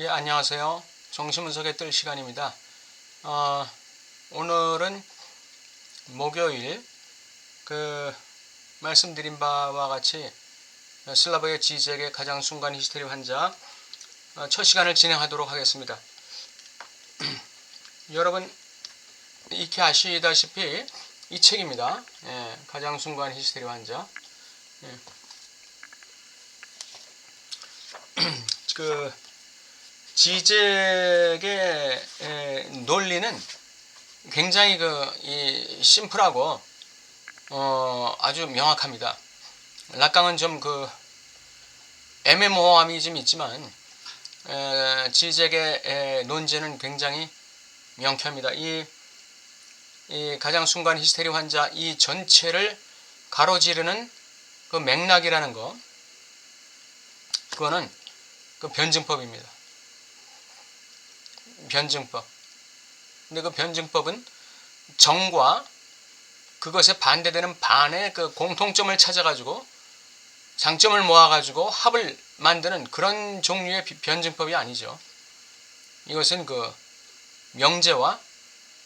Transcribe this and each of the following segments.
예, 안녕하세요. 정신분석의 뜰 시간입니다. 어, 오늘은 목요일 그 말씀드린 바와 같이 슬라브의 지적의 가장 순간 히스테리 환자 어, 첫 시간을 진행하도록 하겠습니다. 여러분 익히 아시다시피 이 책입니다. 예, 가장 순간 히스테리 환자. 예. 그 지적의 에, 논리는 굉장히 그이 심플하고 어, 아주 명확합니다. 락강은 좀 그 애매모호함이 좀 있지만 에, 지적의 에, 논제는 굉장히 명쾌합니다. 이, 이 가장 순간 히스테리 환자 이 전체를 가로지르는 그 맥락이라는 거 그거는 그 변증법입니다. 변증법. 근데 그 변증법은 정과 그것에 반대되는 반의 그 공통점을 찾아가지고 장점을 모아가지고 합을 만드는 그런 종류의 비- 변증법이 아니죠. 이것은 그 명제와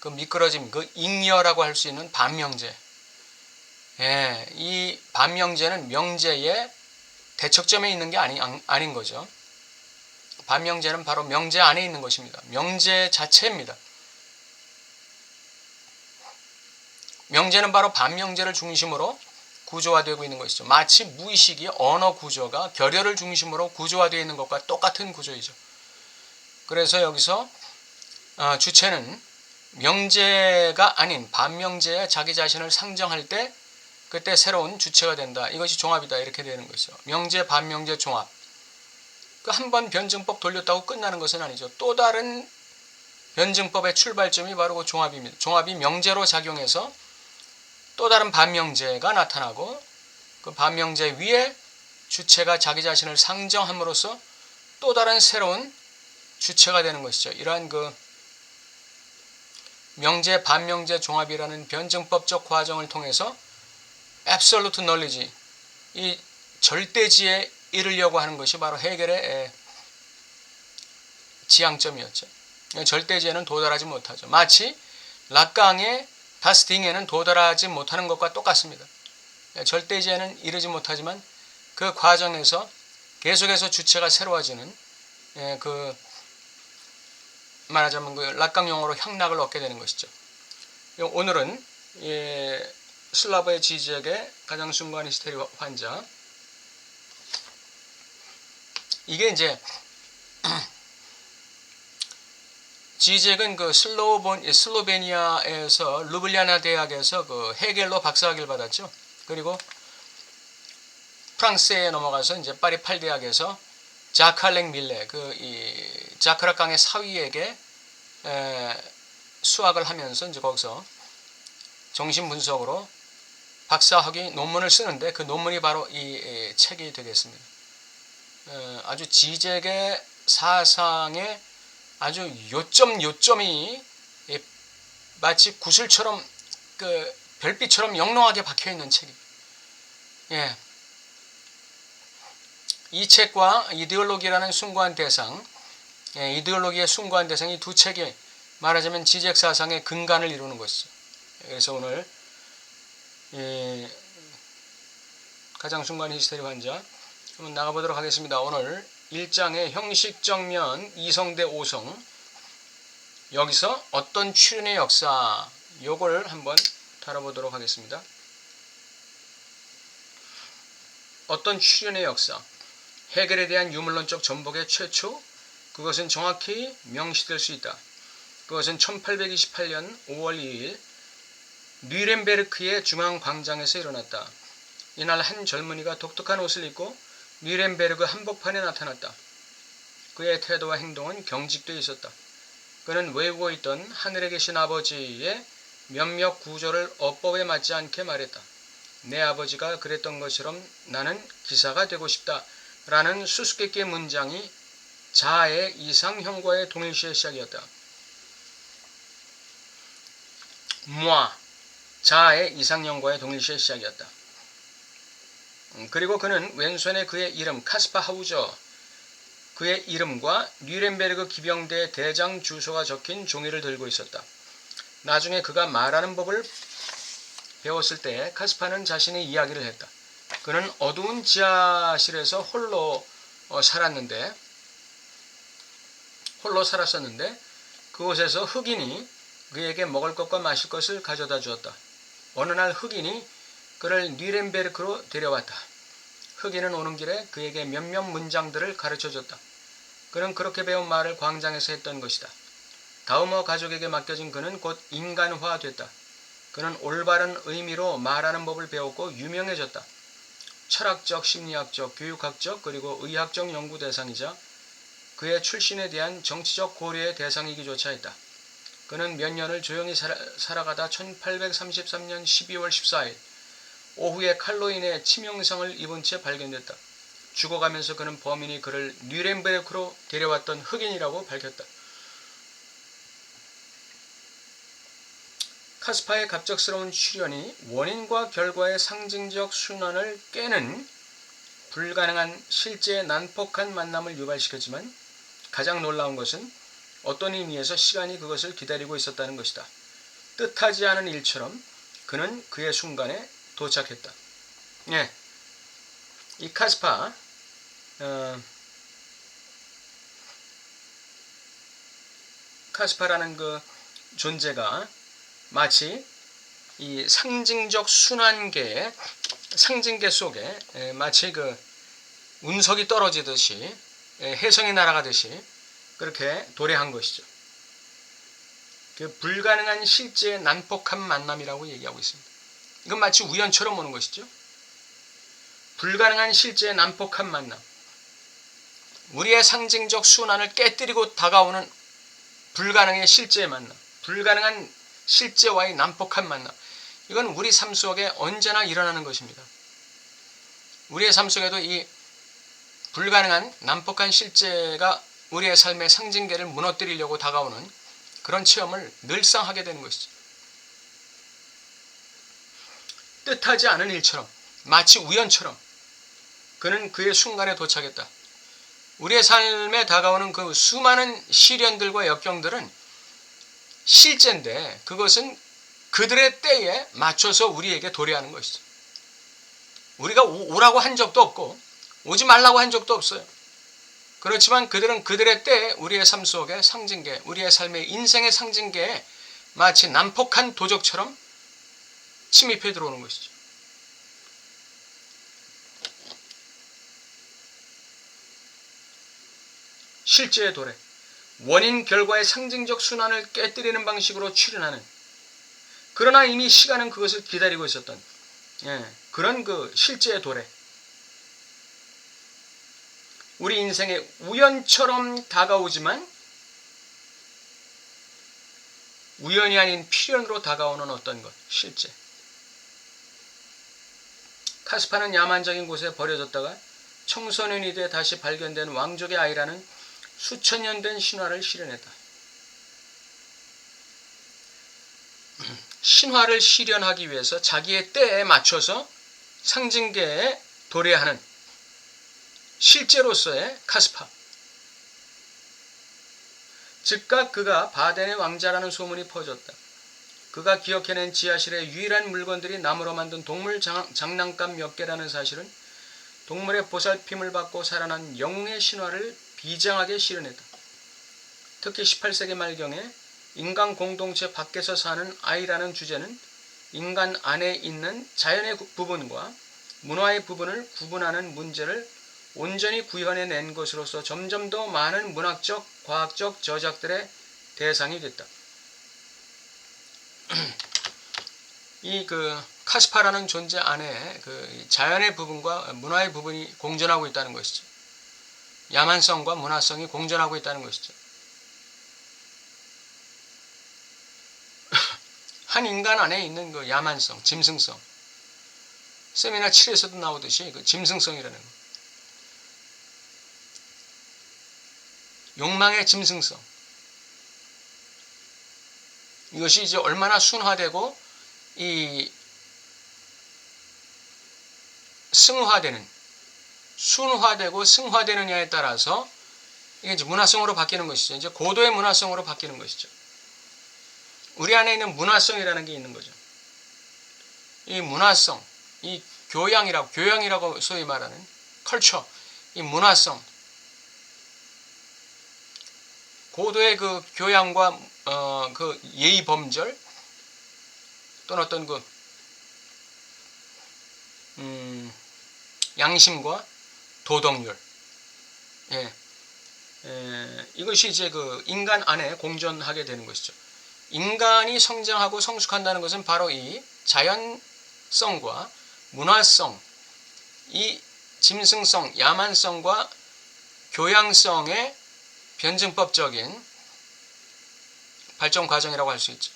그 미끄러짐, 그 잉여라고 할 수 있는 반명제. 예, 이 반명제는 명제의 대척점에 있는 게 아니, 아닌 거죠. 반명제는 바로 명제 안에 있는 것입니다. 명제 자체입니다. 명제는 바로 반명제를 중심으로 구조화되고 있는 것이죠. 마치 무의식이 언어 구조가 결혈을 중심으로 구조화되어 있는 것과 똑같은 구조이죠. 그래서 여기서 어, 주체는 명제가 아닌 반명제에 자기 자신을 상정할 때 그때 새로운 주체가 된다. 이것이 종합이다. 이렇게 되는 것이죠. 명제, 반명제, 종합. 그 한 번 변증법 돌렸다고 끝나는 것은 아니죠. 또 다른 변증법의 출발점이 바로 그 종합입니다. 종합이 명제로 작용해서 또 다른 반명제가 나타나고 그 반명제 위에 주체가 자기 자신을 상정함으로써 또 다른 새로운 주체가 되는 것이죠. 이러한 그 명제 반명제 종합이라는 변증법적 과정을 통해서 absolute knowledge 이 절대지에 이르려고 하는 것이 바로 해결의 에, 지향점이었죠. 절대지에는 도달하지 못하죠. 마치 락강의 다스팅에는 도달하지 못하는 것과 똑같습니다. 예, 절대지에는 이르지 못하지만 그 과정에서 계속해서 주체가 새로워지는 예, 그 말하자면 그 락강 용어로 향락을 얻게 되는 것이죠. 오늘은 예, 슬라브의 지지역의 가장 순간 히스테리 환자 이게 이제 지젝은 그 슬로본 슬로베니아에서 루블리아나 대학에서 그 해겔로 박사학위를 받았죠. 그리고 프랑스에 넘어가서 이제 파리 8대학에서 자칼랭 밀레 그 이 자크라강의 사위에게 에, 수학을 하면서 이제 거기서 정신 분석으로 박사학위 논문을 쓰는데 그 논문이 바로 이, 이 책이 되겠습니다. 에, 아주 지적의 사상의 아주 요점 요점이 이 마치 구슬처럼 그 별빛처럼 영롱하게 박혀 있는 책이. 예. 이 책과 이데올로기라는 숭고한 대상, 예, 이데올로기의 숭고한 대상 이 두 책이 말하자면 지적 사상의 근간을 이루는 것이죠. 그래서 오늘 예, 가장 숭고한 히스테리 환자 한번 나가보도록 하겠습니다. 오늘 1장의 형식 정면 이성대 오성 여기서 어떤 출현의 역사 요걸 한번 다뤄보도록 하겠습니다. 어떤 출현의 역사 해결에 대한 유물론적 전복의 최초 그것은 정확히 명시될 수 있다. 그것은 1828년 5월 2일 뉘렌베르크의 중앙광장에서 일어났다. 이날 한 젊은이가 독특한 옷을 입고 뉘렌베르크 한복판에 나타났다. 그의 태도와 행동은 경직되어 있었다. 그는 외우고 있던 하늘에 계신 아버지의 몇몇 구조를 어법에 맞지 않게 말했다. 내 아버지가 그랬던 것처럼 나는 기사가 되고 싶다. 라는 수수께끼의 문장이 자아의 이상형과의 동일시의 시작이었다. moi, 자아의 이상형과의 동일시의 시작이었다. 음, 그리고 그는 왼손에 그의 이름 카스파 하우저 그의 이름과 뉘렌베르그 기병대 대장 주소가 적힌 종이를 들고 있었다. 나중에 그가 말하는 법을 배웠을 때 카스파는 자신의 이야기를 했다. 그는 어두운 지하실에서 홀로 어, 살았는데 홀로 살았었는데 그곳에서 흑인이 그에게 먹을 것과 마실 것을 가져다 주었다. 어느 날 흑인이 그를 뉘렌베르크로 데려왔다. 흑인은 오는 길에 그에게 몇몇 문장들을 가르쳐 줬다. 그는 그렇게 배운 말을 광장에서 했던 것이다. 다우머 가족에게 맡겨진 그는 곧 인간화됐다. 그는 올바른 의미로 말하는 법을 배웠고 유명해졌다. 철학적, 심리학적, 교육학적 그리고 의학적 연구 대상이자 그의 출신에 대한 정치적 고려의 대상이기조차 했다. 그는 몇 년을 조용히 살아, 살아가다 1833년 12월 14일 오후에 칼로 인해 치명상을 입은 채 발견됐다. 죽어가면서 그는 범인이 그를 뉘렌베르크로 데려왔던 흑인이라고 밝혔다. 카스파의 갑작스러운 출현이 원인과 결과의 상징적 순환을 깨는 불가능한 실제 난폭한 만남을 유발시켰지만 가장 놀라운 것은 어떤 의미에서 시간이 그것을 기다리고 있었다는 것이다. 뜻하지 않은 일처럼 그는 그의 순간에 도착했다. 예. 이 카스파, 어, 카스파라는 그 존재가 마치 이 상징적 순환계의 상징계 속에 에, 마치 그 운석이 떨어지듯이 에, 혜성이 날아가듯이 그렇게 도래한 것이죠. 그 불가능한 실제 난폭한 만남이라고 얘기하고 있습니다. 이건 마치 우연처럼 오는 것이죠. 불가능한 실제 난폭한 만남. 우리의 상징적 순환을 깨뜨리고 다가오는 불가능의 실제 만남. 불가능한 실제와의 난폭한 만남. 이건 우리 삶 속에 언제나 일어나는 것입니다. 우리의 삶 속에도 이 불가능한 난폭한 실제가 우리의 삶의 상징계를 무너뜨리려고 다가오는 그런 체험을 늘상 하게 되는 것이죠. 뜻하지 않은 일처럼 마치 우연처럼 그는 그의 순간에 도착했다. 우리의 삶에 다가오는 그 수많은 시련들과 역경들은 실제인데 그것은 그들의 때에 맞춰서 우리에게 도래하는 것이죠. 우리가 오라고 한 적도 없고 오지 말라고 한 적도 없어요. 그렇지만 그들은 그들의 때에 우리의 삶 속에 상징계, 우리의 삶의 인생의 상징계에 마치 난폭한 도적처럼 침입해 들어오는 것이죠. 실제의 도래, 원인 결과의 상징적 순환을 깨뜨리는 방식으로 출현하는 그러나 이미 시간은 그것을 기다리고 있었던 예, 그런 그 실제의 도래. 우리 인생에 우연처럼 다가오지만 우연이 아닌 필연으로 다가오는 어떤 것, 실제. 카스파는 야만적인 곳에 버려졌다가 청소년이 돼 다시 발견된 왕족의 아이라는 수천 년 된 신화를 실현했다. 신화를 실현하기 위해서 자기의 때에 맞춰서 상징계에 도래하는 실제로서의 카스파. 즉각 그가 바덴의 왕자라는 소문이 퍼졌다. 그가 기억해낸 지하실의 유일한 물건들이 나무로 만든 동물 장, 장난감 몇 개라는 사실은 동물의 보살핌을 받고 살아난 영웅의 신화를 비장하게 실현했다. 특히 18세기 말경에 인간 공동체 밖에서 사는 아이라는 주제는 인간 안에 있는 자연의 부분과 문화의 부분을 구분하는 문제를 온전히 구현해낸 것으로서 점점 더 많은 문학적, 과학적 저작들의 대상이 됐다. 이 그 카스파라는 존재 안에 그 자연의 부분과 문화의 부분이 공존하고 있다는 것이죠. 야만성과 문화성이 공존하고 있다는 것이죠. 한 인간 안에 있는 그 야만성, 짐승성. 세미나 7에서도 나오듯이 그 짐승성이라는 거. 욕망의 짐승성. 이것이 이제 얼마나 순화되고 이 승화되는 순화되고 승화되느냐에 따라서 이게 이제 문화성으로 바뀌는 것이죠. 이제 고도의 문화성으로 바뀌는 것이죠. 우리 안에 있는 문화성이라는 게 있는 거죠. 이 문화성, 이 교양이라고 교양이라고 소위 말하는 컬처, 이 문화성, 고도의 그 교양과 어, 그 예의 범절 또는 어떤 그 음, 양심과 도덕률, 예, 에, 이것이 이제 그 인간 안에 공존하게 되는 것이죠. 인간이 성장하고 성숙한다는 것은 바로 이 자연성과 문화성, 이 짐승성, 야만성과 교양성의 변증법적인 발전 과정이라고 할 수 있죠.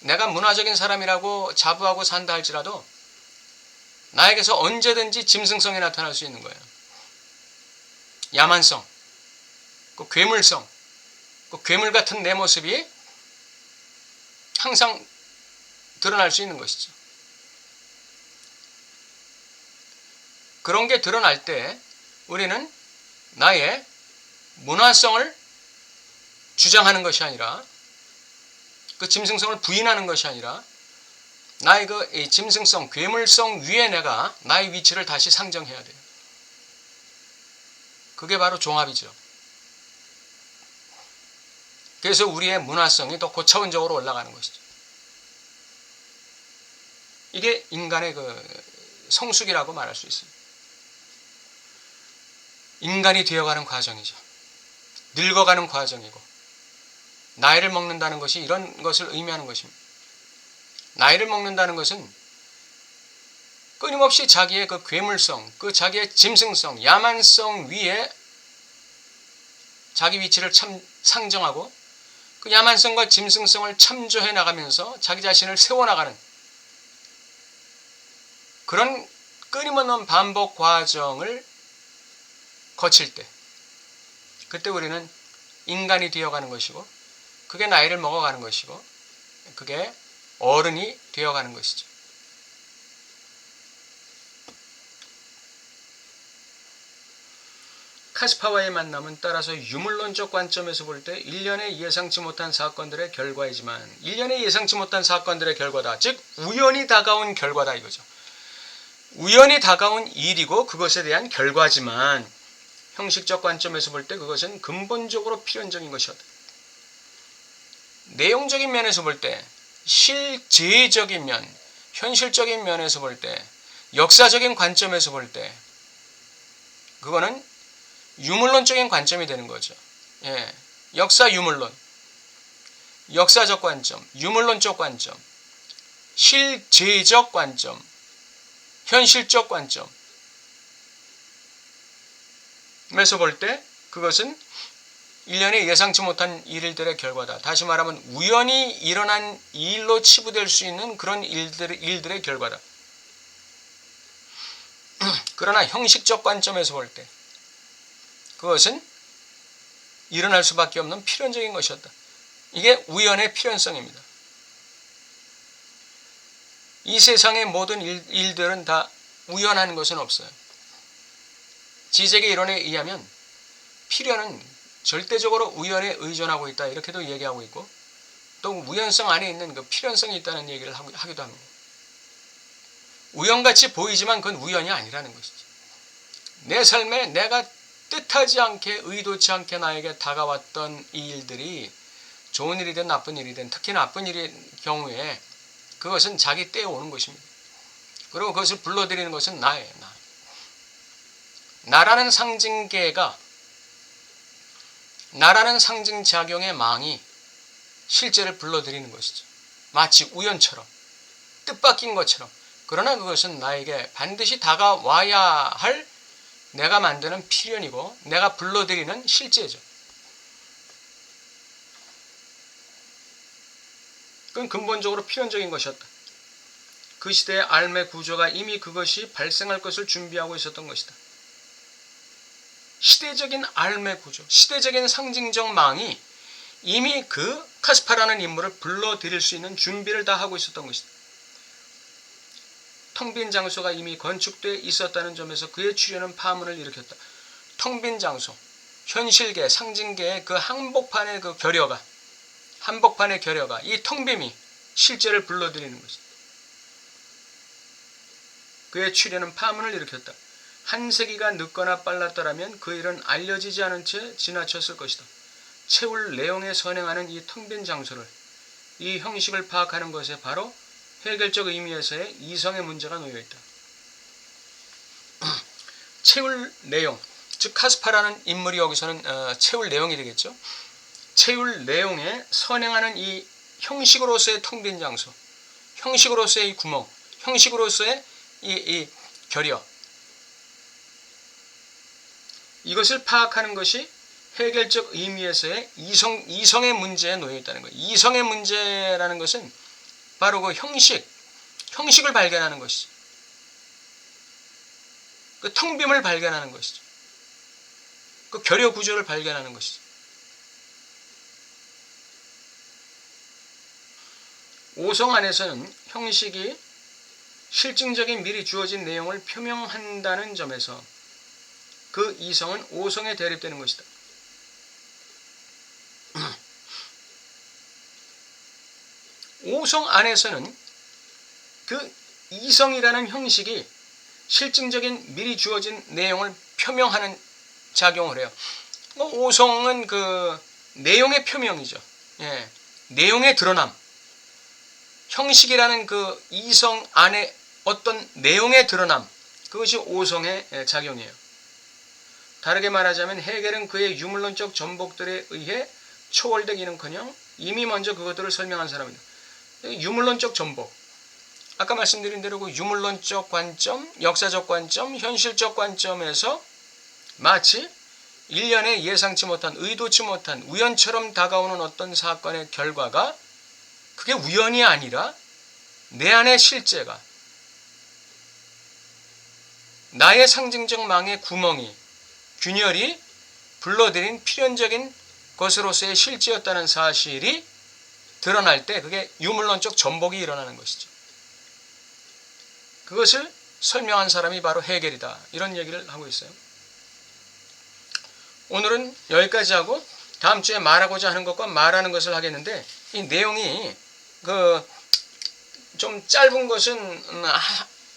내가 문화적인 사람이라고 자부하고 산다 할지라도 나에게서 언제든지 짐승성이 나타날 수 있는 거예요. 야만성, 그 괴물성, 그 괴물 같은 내 모습이 항상 드러날 수 있는 것이죠. 그런 게 드러날 때 우리는 나의 문화성을 주장하는 것이 아니라 그 짐승성을 부인하는 것이 아니라 나의 그이 짐승성, 괴물성 위에 내가 나의 위치를 다시 상정해야 돼요. 그게 바로 종합이죠. 그래서 우리의 문화성이 더 고차원적으로 올라가는 것이죠. 이게 인간의 그 성숙이라고 말할 수 있습니다. 인간이 되어가는 과정이죠. 늙어가는 과정이고 나이를 먹는다는 것이 이런 것을 의미하는 것입니다. 나이를 먹는다는 것은 끊임없이 자기의 그 괴물성, 그 자기의 짐승성, 야만성 위에 자기 위치를 참 상정하고 그 야만성과 짐승성을 참조해 나가면서 자기 자신을 세워나가는 그런 끊임없는 반복 과정을 거칠 때 그때 우리는 인간이 되어가는 것이고 그게 나이를 먹어가는 것이고 그게 어른이 되어가는 것이죠. 카스파와의 만남은 따라서 유물론적 관점에서 볼 때 일련의 예상치 못한 사건들의 결과이지만 일련의 예상치 못한 사건들의 결과다. 즉 우연히 다가온 결과다 이거죠. 우연히 다가온 일이고 그것에 대한 결과지만 형식적 관점에서 볼 때 그것은 근본적으로 필연적인 것이었다. 내용적인 면에서 볼 때, 실제적인 면, 현실적인 면에서 볼 때, 역사적인 관점에서 볼 때, 그거는 유물론적인 관점이 되는 거죠. 예. 역사 유물론, 역사적 관점, 유물론적 관점, 실제적 관점, 현실적 관점, 에서 볼 때 그것은 일련의 예상치 못한 일들의 결과다. 다시 말하면 우연히 일어난 일로 치부될 수 있는 그런 일들, 일들의 결과다. 그러나 형식적 관점에서 볼 때 그것은 일어날 수밖에 없는 필연적인 것이었다. 이게 우연의 필연성입니다. 이 세상의 모든 일, 일들은 다 우연한 것은 없어요. 지적의 이론에 의하면 필연은 절대적으로 우연에 의존하고 있다 이렇게도 얘기하고 있고 또 우연성 안에 있는 그 필연성이 있다는 얘기를 하기도 합니다. 우연같이 보이지만 그건 우연이 아니라는 것이죠. 내 삶에 내가 뜻하지 않게 의도치 않게 나에게 다가왔던 이 일들이 좋은 일이든 나쁜 일이든 특히 나쁜 일의 경우에 그것은 자기 때에 오는 것입니다. 그리고 그것을 불러들이는 것은 나예요. 나. 나라는 상징계가 나라는 상징 작용의 망이 실제를 불러들이는 것이죠. 마치 우연처럼 뜻밖인 것처럼 그러나 그것은 나에게 반드시 다가와야 할 내가 만드는 필연이고 내가 불러들이는 실제죠. 그건 근본적으로 필연적인 것이었다. 그 시대의 알의 구조가 이미 그것이 발생할 것을 준비하고 있었던 것이다. 시대적인 알의 구조, 시대적인 상징적 망이 이미 그 카스파라는 인물을 불러들일 수 있는 준비를 다 하고 있었던 것이다. 텅 빈 장소가 이미 건축되어 있었다는 점에서 그의 출현은 파문을 일으켰다. 텅 빈 장소, 현실계, 상징계의 그 한복판의 그 결여가, 한복판의 결여가 이 텅빔이 실제를 불러들이는 것입니다. 그의 출현은 파문을 일으켰다. 한 세기가 늦거나 빨랐더라면 그 일은 알려지지 않은 채 지나쳤을 것이다. 채울 내용에 선행하는 이 텅 빈 장소를 이 형식을 파악하는 것에 바로 해결적 의미에서의 이성의 문제가 놓여 있다. 채울 내용, 즉 카스파라는 인물이 여기서는 어, 채울 내용이 되겠죠. 채울 내용에 선행하는 이 형식으로서의 텅 빈 장소, 형식으로서의 이 구멍, 형식으로서의 이, 이 결여. 이것을 파악하는 것이 해결적 의미에서의 이성, 이성의 문제에 놓여 있다는 거예요. 이성의 문제라는 것은 바로 그 형식, 형식을 발견하는 것이죠. 그 텅빔을 발견하는 것이죠. 그 결여 구조를 발견하는 것이죠. 오성 안에서는 형식이 실증적인 미리 주어진 내용을 표명한다는 점에서 그 이성은 오성에 대립되는 것이다. 오성 안에서는 그 이성이라는 형식이 실증적인 미리 주어진 내용을 표명하는 작용을 해요. 뭐 오성은 그 내용의 표명이죠. 예, 내용의 드러남. 형식이라는 그 이성 안에 어떤 내용의 드러남. 그것이 오성의 예, 작용이에요. 다르게 말하자면 해겔은 그의 유물론적 전복들에 의해 초월되기는커녕 이미 먼저 그것들을 설명한 사람이다. 유물론적 전복. 아까 말씀드린 대로 그 유물론적 관점, 역사적 관점, 현실적 관점에서 마치 일련의 예상치 못한, 의도치 못한, 우연처럼 다가오는 어떤 사건의 결과가 그게 우연이 아니라 내 안의 실제가 나의 상징적 망의 구멍이 균열이 불러들인 필연적인 것으로서의 실제였다는 사실이 드러날 때 그게 유물론적 전복이 일어나는 것이죠. 그것을 설명한 사람이 바로 해겔이다. 이런 얘기를 하고 있어요. 오늘은 여기까지 하고 다음 주에 말하고자 하는 것과 말하는 것을 하겠는데 이 내용이 그 좀 짧은 것은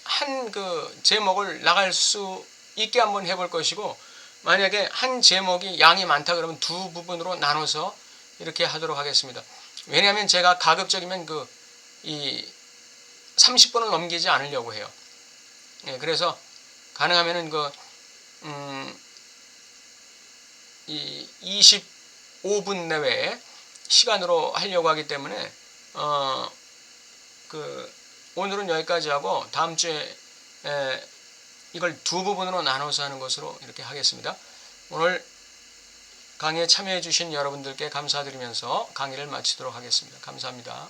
한 그 제목을 나갈 수 있게 한번 해볼 것이고 만약에 한 제목이 양이 많다 그러면 두 부분으로 나눠서 이렇게 하도록 하겠습니다. 왜냐하면 제가 가급적이면 그 이 30분을 넘기지 않으려고 해요. 예, 그래서 가능하면은 그 음, 이 25분 내외 시간으로 하려고 하기 때문에 어, 그 오늘은 여기까지 하고 다음 주에 에, 이걸 두 부분으로 나눠서 하는 것으로 이렇게 하겠습니다. 오늘 강의에 참여해 주신 여러분들께 감사드리면서 강의를 마치도록 하겠습니다. 감사합니다.